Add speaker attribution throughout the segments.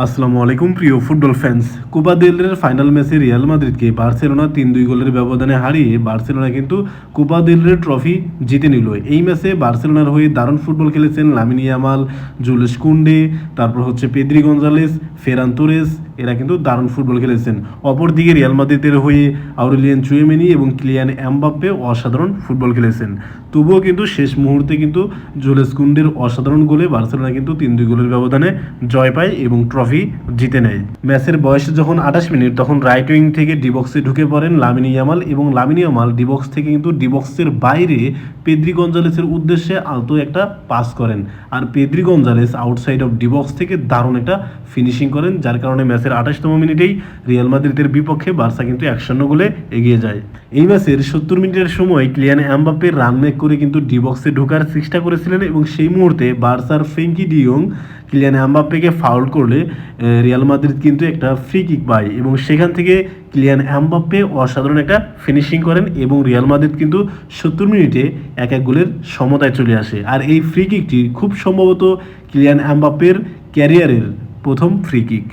Speaker 1: আসসালামু আলাইকুম, প্রিয় ফুটবল ফ্যান্স কোপা দেল রের ফাইনাল ম্যাচে রিয়াল মাদ্রিদকে বার্সেলোনা তিন দুই গোলের ব্যবধানে হারিয়ে বার্সেলোনা কিন্তু কোপা দেল রের ট্রফি জিতে নিল। এই ম্যাচে বার্সেলোনার হয়ে দারুণ ফুটবল খেলেছেন লামিনী আমাল জুলেস কুন্ডে তারপর হচ্ছে পেদ্রি গঞ্জালেস, ফেরান তোরেস, এরা কিন্তু দারুণ ফুটবল খেলেছেন। অপরদিকে রিয়াল মাদ্রিদের হয়ে আউরেলিয়ান চুয়েমেনি এবং ক্লিয়ান এমবাপ্পে অসাধারণ ফুটবল খেলেছেন। তবুও কিন্তু শেষ মুহূর্তে কিন্তু জুলেস কুন্ডের অসাধারণ গোলে বার্সেলোনা কিন্তু তিন দুই গোলের ব্যবধানে জয় পায় এবং ট্রফি জিতে নেয়। ম্যাচের বয়স যখন আঠাশ মিনিট, তখন রাইট উইং থেকে ডিবক্সে ঢুকে পড়েন লামিনী ইয়ামাল এবং লামিনী ইয়ামাল ডিবক্স থেকে কিন্তু ডিবক্সের বাইরে পেদ্রি গঞ্জালেসের উদ্দেশ্যে আলতো একটা পাস করেন। আর Pedri Gonzalez outside of the box থেকে দারুণ একটা ফিনিশিং করেন, যার কারণে ম্যাচের আঠাশতম মিনিটেই রিয়াল মাদ্রিদের বিপক্ষে বার্সা কিন্তু এক গোলে এগিয়ে যায়। এই ম্যাচের সত্তর মিনিটের সময় ক্লিয়ান অ্যাম্বাপ্পে রান মেক করে কিন্তু ডিবক্সে ঢোকার চেষ্টা করেছিলেন এবং সেই মুহূর্তে বার্সার ফ্রেঙ্কি ডিয়ং ক্লিয়ান অ্যাম্বাপ্পেকে ফাউল করলে রিয়াল মাদ্রিদ কিন্তু একটা ফ্রি কিক পায় এবং সেখান থেকে ক্লিয়ান অ্যাম্বাপ্পে অসাধারণ একটা ফিনিশিং করেন এবং রিয়াল মাদ্রিদ কিন্তু সত্তর মিনিটে এক এক গোলের সমতায় চলে আসে। আর এই ফ্রি কিকটি খুব সম্ভবত ক্লিয়ান অ্যাম্বাপ্পের ক্যারিয়ারের প্রথম ফ্রি কিক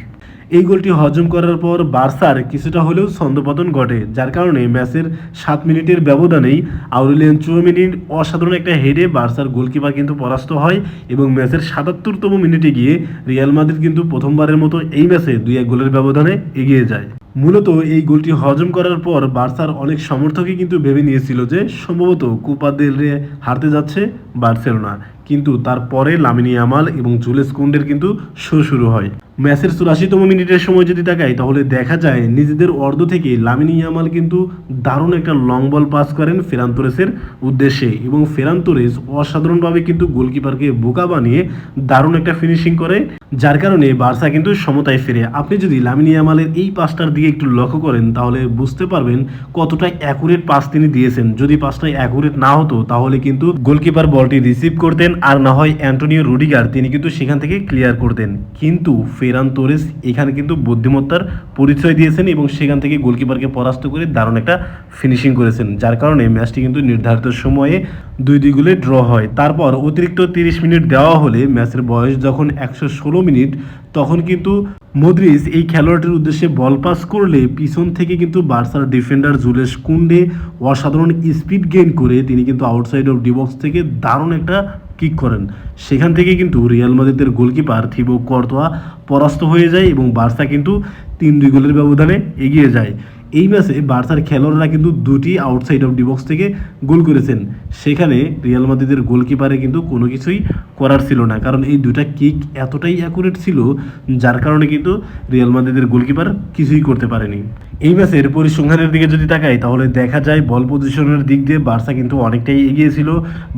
Speaker 1: এই গোলটি হজম করার পর বার্সার কিছুটা হলেও ছন্দপতন ঘটে, যার কারণে ম্যাচের সাত মিনিটের ব্যবধানেই আউরেলিয়ান চুয়ামিনির অসাধারণ একটা হেডে বার্সার গোলকিপার কিন্তু পরাস্ত হয় এবং ম্যাচের সাতাত্তরতম মিনিটে গিয়ে রিয়াল মাদ্রিদ কিন্তু প্রথমবারের মতো এই ম্যাচে দুই এক গোলের ব্যবধানে এগিয়ে যায়। মূলত এই গোলটি হজম করার পর বার্সার অনেক সমর্থকই কিন্তু ভেবে নিয়েছিল যে সম্ভবত কোপা দেল রে হারতে যাচ্ছে বার্সেলোনা। কিন্তু তারপরে লামিনী আমাল এবং জুলেস কুন্ডের কিন্তু শো শুরু হয়। ম্যাচের চুরাশিতম মিনিটের সময় যদি তাকাই, তাহলে দেখা যায় নিজেদের অর্ধ থেকে লামিনী ইয়ামাল কিন্তু দারুণ একটা লং বল পাস করেন ফেরান তোরেসের উদ্দেশ্যে এবং ফেরান তোরেস অসাধারণভাবে কিন্তু গোলকিপারকে বোকা বানিয়ে দারুণ একটা ফিনিশিং করে, যার কারণে বার্সা কিন্তু সমতায় ফেরে। আপনি যদি লামিনী ইয়ামালের এই পাসটার দিকে একটু লক্ষ্য করেন, তাহলে বুঝতে পারবেন কতটা অ্যাকুরেট পাস তিনি দিয়েছেন। যদি পাসটা অ্যাকুরেট না হতো, তাহলে কিন্তু গোলকিপার বলটি রিসিভ করতেন আর না হয় অ্যান্টোনিও রুডিগার, তিনি কিন্তু সেখান থেকে ক্লিয়ার করতেন। কিন্তু ফেরান তোরেস এখানে কিন্তু বুদ্ধিমত্তার পরিচয় দিয়েছেন এবং সেখান থেকে গোলকিপারকে পরাস্ত করে দারুণ একটা ফিনিশিং করেছেন, যার কারণে ম্যাচটি কিন্তু নির্ধারিত সময়ে দুই দুই গোলে ড্র হয়। তারপর অতিরিক্ত তিরিশ মিনিট দেওয়া হলে ম্যাচের বয়স যখন একশো ষোলো মিনিট, তখন কিন্তু মদ্রিস এই খেলোয়াড়টির উদ্দেশ্যে বল পাস করলে পিছন থেকে কিন্তু বার্সার ডিফেন্ডার জুলেশ কুন্ডে অসাধারণ স্পিড গেইন করে তিনি কিন্তু আউটসাইড অফ ডিবক্স থেকে দারুণ একটা কিক করেন। সেখান থেকে কিন্তু রিয়াল মাদ্রিদের গোলকিপার থিবো কর্তোয়া পরাস্ত হয়ে যায় এবং বার্সা কিন্তু তিন দুই গোলের ব্যবধানে এগিয়ে যায়। এই ম্যাচে বার্সার খেলোয়াড়রা কিন্তু দুটি আউটসাইড অফ ডিবক্স থেকে গোল করেছেন। সেখানে রিয়াল মাদ্রিদের গোলকিপারে কিন্তু কোনো কিছুই করার ছিল না। কারণ এই দুটা কিক এতটাই অ্যাকুরেট ছিল, যার কারণে কিন্তু রিয়াল মাদ্রিদের গোলকিপার কিছুই করতে পারেনি। এই ম্যাচের পরিসংখ্যানের দিকে যদি তাকাই, তাহলে দেখা যায় বল পজিশনের দিক দিয়ে বার্সা কিন্তু অনেকটাই এগিয়ে ছিল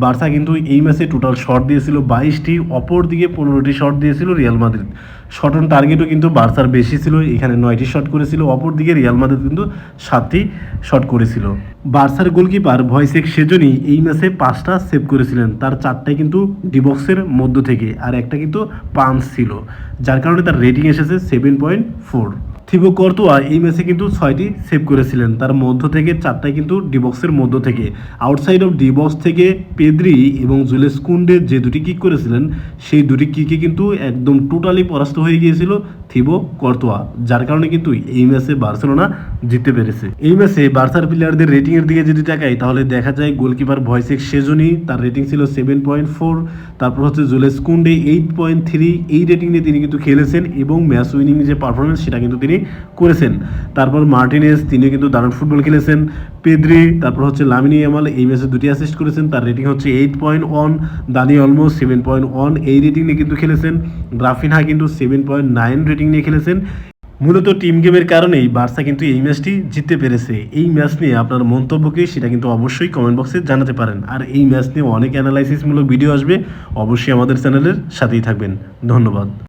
Speaker 1: বার্সা কিন্তু এই ম্যাচে টোটাল শট দিয়েছিল বাইশটি অপর দিকে পনেরোটি শট দিয়েছিল রিয়াল মাদ্রিদ। শট অন টার্গেটও কিন্তু বার্সার বেশি ছিল, এখানে নয়টি শট করেছিল অপর দিকে রিয়াল মাদ্রিদ কিন্তু সাতটি শট করেছিল। বার্সার গোলকিপার ভয়সেক সেজনই এই ম্যাচে পাঁচটা সেভ করেছিলেন। তার চারটাই কিন্তু ডিবক্সের মধ্য থেকে, আর একটা কিন্তু পাঞ্চ ছিল, যার কারণে তার রেটিং এসেছে seven point four Thibaut Courtois এই ম্যাচে কিন্তু ছয়টি সেভ করেছিলেন। তার মধ্য থেকে চারটাই কিন্তু ডিবক্সের মধ্য থেকে। আউটসাইড অফ ডিবক্স থেকে পেদ্রি এবং জুলেস কুন্ডে যে দুটি কিক করেছিলেন, সেই দুটি কিকে কিন্তু একদম টোটালি পরাস্ত হয়ে গিয়েছিল থিবো কর্তোয়া, যার কারণে কিন্তু এই ম্যাচে বার্সেলোনা জিততে পেরেছে। এই ম্যাচে বার্সার প্লেয়ারদের রেটিংয়ের দিকে যদি তাকাই, তাহলে দেখা যায় গোলকিপার ভয়সেক সেজনি, তার রেটিং ছিল সেভেন পয়েন্ট ফোর তারপর হচ্ছে Jules Kounde eight point three এই রেটিং নিয়ে তিনি কিন্তু খেলেছেন এবং ম্যাচ উইনিং যে পারফরমেন্স সেটা কিন্তু তিনি করেছেন। তারপর মার্টিনেস তিনি কিন্তু দারুণ ফুটবল খেলেছেন। পেদ্রি, তারপর হচ্ছে লামিনি ইয়ামাল, এই ম্যাচে দুটি অ্যাসিস্ট করেছেন। তার রেটিং হচ্ছে eight point one Dani almost seven point one এই রেটিং নিয়ে কিন্তু খেলেছেন। রাফিনহা কিন্তু সেভেন পয়েন্ট নাইন রেটিং নিয়ে খেলেছেন। মূলত টিম গেমের কারণেই বার্সা কিন্তু এই ম্যাচটি জিততে পেরেছে। এই ম্যাচ নিয়ে আপনার মন্তব্য মন্তব্যকে সেটা কিন্তু অবশ্যই কমেন্ট বক্সে জানাতে পারেন। আর এই ম্যাচ নিয়ে অনেক অ্যানালাইসিসমূলক ভিডিও আসবে। অবশ্যই আমাদের চ্যানেলের সাথেই থাকবেন। ধন্যবাদ।